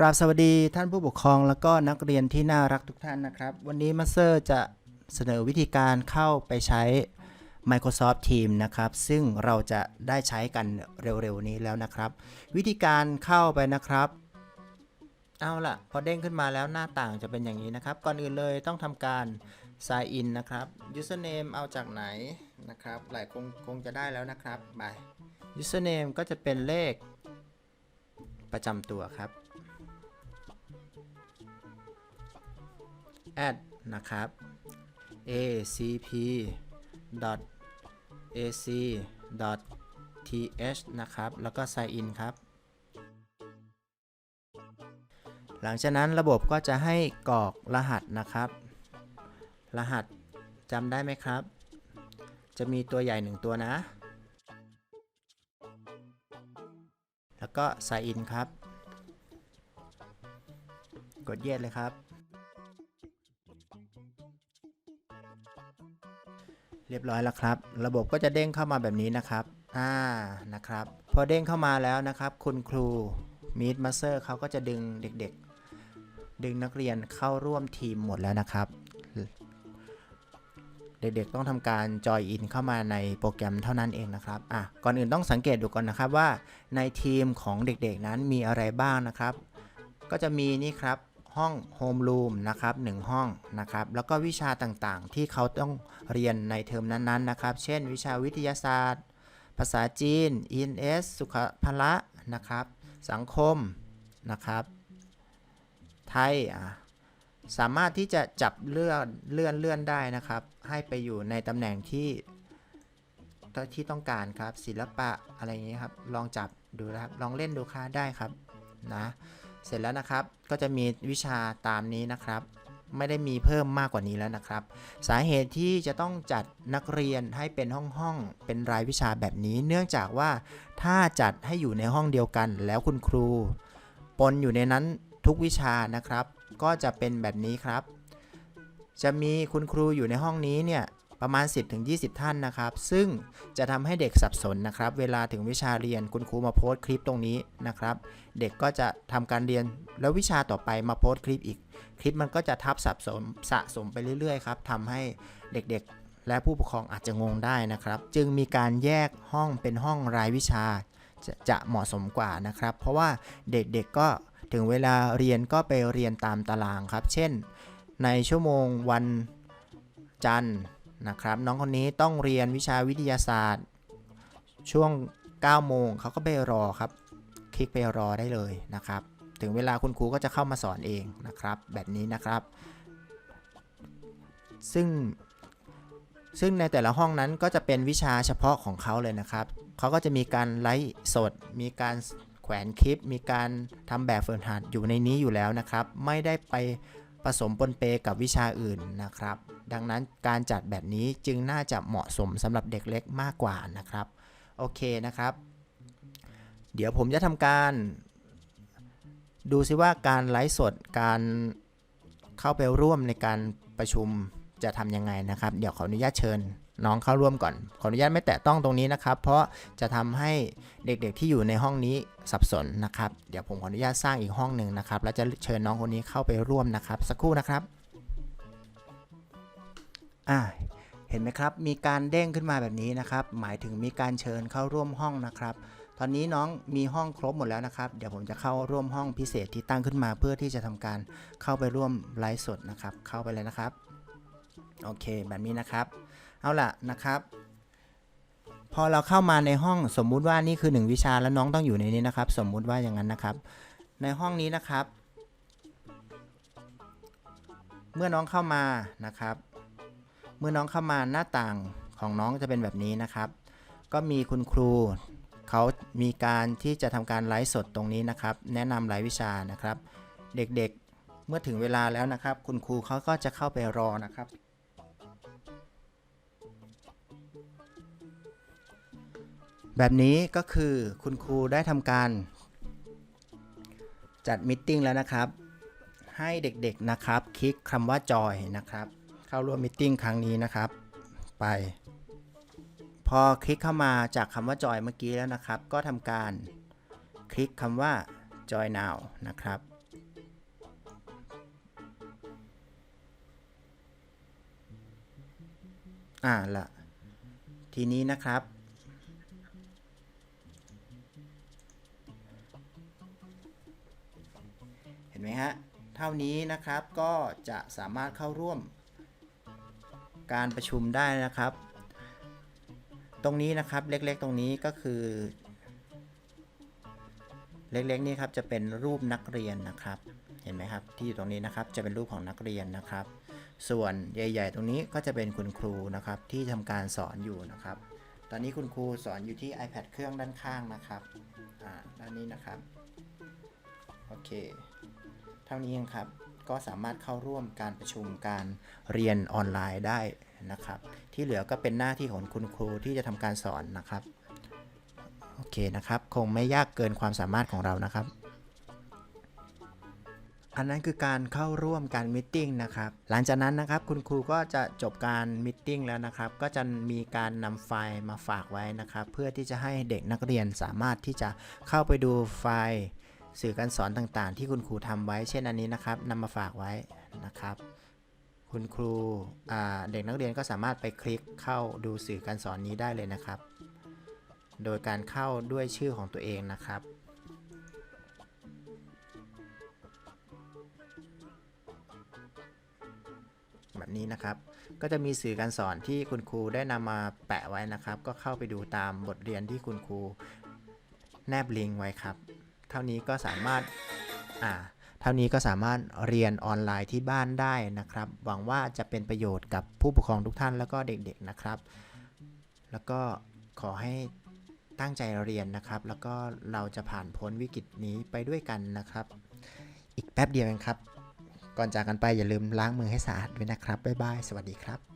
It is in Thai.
กราบสวัสดีท่านผู้ปกครองแล้วก็นักเรียนที่น่ารักทุกท่านนะครับ วันนี้มาสเตอร์จะเสนอวิธีการเข้าไปใช้ Microsoft Teams นะครับ ซึ่งเราจะได้ใช้กันเร็วๆนี้แล้วนะครับ วิธีการเข้าไปนะครับ เอาล่ะ พอเด้งขึ้นมาแล้วหน้าต่างจะเป็นอย่างนี้นะครับ ก่อนอื่นเลยต้องทำการ sign in นะครับ username เอาจากไหนนะครับ หลายคงคงจะได้แล้วนะครับไป username ก็จะเป็นเลขประจำตัวครับ add นะครับ acp ac th นะครับ แล้วก็ sign in ครับ หลังจากนั้นระบบก็จะให้กรอกรหัสนะครับ รหัสจำได้ไหมครับ จะมีตัวใหญ่หนึ่งตัวนะ แล้วก็ sign in ครับ กดเย็ดเลยครับ เรียบร้อยแล้วครับ ระบบก็จะเด้งเข้ามาแบบนี้นะครับ อ่า นะครับ พอเด้งเข้ามาแล้วนะครับ คุณครูมีดมาสเตอร์เขาก็จะดึงเด็กๆ ดึงนักเรียนเข้าร่วมทีมหมดแล้วนะครับ เด็กๆต้องทำการจอยอินเข้ามาในโปรแกรมเท่านั้นเองนะครับ อะ ก่อนอื่นต้องสังเกตดูก่อนนะครับว่าในทีมของเด็กๆนั้นมีอะไรบ้างนะครับ ก็จะมีนี่ครับ ห้องโฮมรูมนะครับ1ห้องนะครับ แล้วก็วิชาต่างๆ ที่เขาต้องเรียนในเทอมนั้นๆนะครับ เช่น วิชาวิทยาศาสตร์ ภาษาจีน ENS สุขภละนะครับ สังคมนะครับ ไทยอะสามารถที่จะจับเลื่อนเลื่อนเลื่อนได้นะครับ ให้ไปอยู่ในตำแหน่งที่ที่ต้องการครับศิลปะอะไรอย่างนี้ครับ ลองจับดูนะครับ ลองเล่นดูค่ะได้ครับนะ เสร็จแล้วนะครับก็จะมีวิชาตามนี้นะครับ ไม่ได้มีเพิ่มมากกว่านี้แล้วนะครับ สาเหตุที่จะต้องจัดนักเรียนให้เป็นห้องห้องๆเป็นรายวิชาแบบนี้ เนื่องจากว่าถ้าจัดให้อยู่ในห้องเดียวกัน แล้วคุณครู ปนอยู่ในนั้นทุกวิชานะครับ ก็จะเป็นแบบนี้ครับ จะมีคุณครูอยู่ในห้องนี้เนี่ย ประมาณ 10-20 ท่านนะครับ ซึ่งจะทำให้เด็กสับสนนะครับ เวลาถึงวิชาเรียนคุณครูมาโพสต์คลิปตรงนี้นะครับ เด็กก็จะทำการเรียนแล้ววิชาต่อไปมาโพสต์คลิปอีก คลิปมันก็จะทับสับสนสะสมไปเรื่อยๆครับทำให้เด็กๆ และผู้ปกครองอาจจะงงได้นะครับ จึงมีการแยกห้องเป็นห้องรายวิชาจะจะเหมาะสมกว่านะครับ เพราะว่าเด็กๆก็ถึงเวลาเรียนก็ไปเรียนตามตารางครับ เช่น ในชั่วโมงวันจันทร์ นะครับ น้องคนนี้ต้องเรียนวิชาวิทยาศาสตร์ ช่วง 9 โมงเขาก็ไปรอครับ คลิกไปรอได้เลยนะครับ ถึงเวลาคุณครูก็จะเข้ามาสอนเองนะครับ แบบนี้นะครับ ซึ่งซึ่งในแต่ละห้องนั้นก็จะเป็นวิชาเฉพาะของเขาเลยนะครับ เขาก็จะมีการไลฟ์สด มีการแขวนคลิป มีการทำแบบฝึกหัดอยู่ในนี้อยู่แล้วนะครับ ไม่ได้ไป ผสมปนเปกับวิชาอื่นนะครับ ดังนั้นการจัดแบบนี้จึงน่าจะเหมาะสมสำหรับเด็กเล็กมากกว่านะครับ โอเคนะครับ เดี๋ยวผมจะทำการ ดูซิว่าการไลฟ์สดการเข้าไปร่วมในการประชุมจะทำยังไงนะครับ เดี๋ยวขออนุญาตเชิญ น้องเข้าร่วมก่อน ขออนุญาตไม่แตะต้องตรงนี้นะครับ เพราะจะทำให้เด็กๆที่อยู่ในห้องนี้สับสนนะครับ เดี๋ยวผมขออนุญาตสร้างอีกห้องหนึ่งนะครับ แล้วจะเชิญน้องคนนี้เข้าไปร่วมนะครับ สักครู่นะครับ อ่าเห็นไหมครับ มีการเด้งขึ้นมาแบบนี้นะครับ หมายถึงมีการเชิญเข้าร่วมห้องนะครับ ตอนนี้น้องมีห้องครบหมดแล้วนะครับ เดี๋ยวผมจะเข้าร่วมห้องพิเศษที่ตั้งขึ้นมาเพื่อที่จะทำการเข้าไปร่วมไลฟ์สดนะครับ เข้าไปเลยนะครับ โอเค แบบนี้นะครับ เอาล่ะนะครับ พอเราเข้ามาในห้องสมมุติว่านี่คือ 1 วิชาแล้วน้องต้องอยู่ในนี้นะครับ สมมุติว่าอย่างนั้นนะครับ ในห้องนี้นะครับ เมื่อน้องเข้ามานะครับ เมื่อน้องเข้ามาหน้าต่างของน้องจะเป็นแบบนี้นะครับ ก็มีคุณครูเขามีการที่จะทำการไลฟ์สดตรงนี้นะครับ แนะนำรายวิชานะครับ เด็กๆเมื่อถึงเวลาแล้วนะครับ คุณครูเขาก็จะเข้าไปรอนะครับ แบบนี้ก็คือคุณครูได้ทำการ จัดมิ팅แล้วนะครับ ให้เด็กๆนะครับ คลิกคำว่าจอยนะครับ เข้าร่วมมิ팅ครั้งนี้นะครับ ไป พอคลิกเข้ามาจากคำว่าจอยเมื่อกี้แล้วนะครับ ก็ทำการคลิกคำว่า join now นะครับ อ่าละทีนี้นะครับ ห็นไหมฮะ เท่านี้นะครับก็จะสามารถเข้าร่วม การประชุมได้นะครับ ตรงนี้นะครับเล็กๆตรงนี้ก็คือ เล็กๆนี่ครับจะเป็นรูปนักเรียนนะครับ เห็นไหมครับที่อยู่ตรงนี้นะครับจะเป็นรูปของนักเรียนนะครับ ส่วนใหญ่ ๆ ตรงนี้ก็จะเป็นคุณครูนะครับที่ทำการสอนอยู่นะครับ ตอนนี้คุณครูสอนอยู่ที่ iPad เครื่องด้านข้างนะครับอ่าด้านนี้นะครับโอเค เท่านี้เองครับ ก็สามารถเข้าร่วมการประชุมการเรียนออนไลน์ได้นะครับ ที่เหลือก็เป็นหน้าที่ของคุณครูที่จะทำการสอนนะครับ โอเคนะครับ คงไม่ยากเกินความสามารถของเรานะครับ อันนั้นคือการเข้าร่วมการมิทติ้งนะครับ หลังจากนั้นนะครับคุณครูก็จะจบการมิทติ้งแล้วนะครับ ก็จะมีการนำไฟล์มาฝากไว้นะครับ เพื่อที่จะให้เด็กนักเรียนสามารถที่จะเข้าไปดูไฟล์ สื่อการสอนต่างๆ ที่คุณครูทำไว้ เช่นอันนี้นะครับนำมาฝากไว้นะครับ คุณครูเด็กนักเรียนก็สามารถไปคลิกเข้าดูสื่อการสอนนี้ได้เลยนะครับ โดยการเข้าด้วยชื่อของตัวเองนะครับแบบนี้นะครับ ก็จะมีสื่อการสอนที่คุณครูได้นำมาแปะไว้นะครับ ก็เข้าไปดูตามบทเรียนที่คุณครูแนบลิงก์ไว้ครับ เท่านี้ก็สามารถอ่าเท่านี้ก็สามารถเรียนออนไลน์ที่บ้านได้นะครับ หวังว่าจะเป็นประโยชน์กับผู้ปกครองทุกท่านแล้วก็เด็กๆนะครับ แล้วก็ขอให้ตั้งใจเรียนนะครับ แล้วก็เราจะผ่านพ้นวิกฤตนี้ไปด้วยกันนะครับ อีกแป๊บเดียวเองครับ ก่อนจากกันไปอย่าลืมล้างมือให้สะอาดด้วยนะครับ บ๊ายบาย สวัสดีครับ